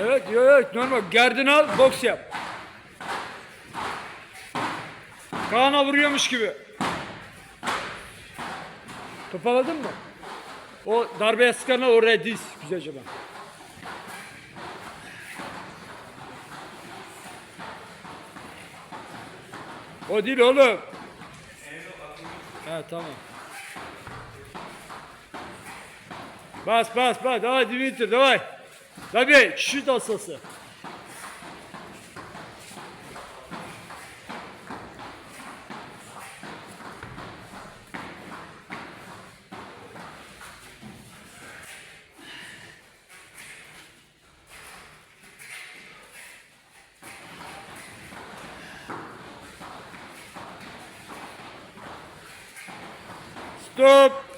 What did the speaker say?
Evet, yok yok normal. Gerdin al, boks yap. Kaan'a vuruyormuş gibi. Toparladın mı? O darbeye sıkana oraya diz güzelce bak. O değil oğlum. Ha tamam. Bas bas bas. 那边渠道设施。Stop。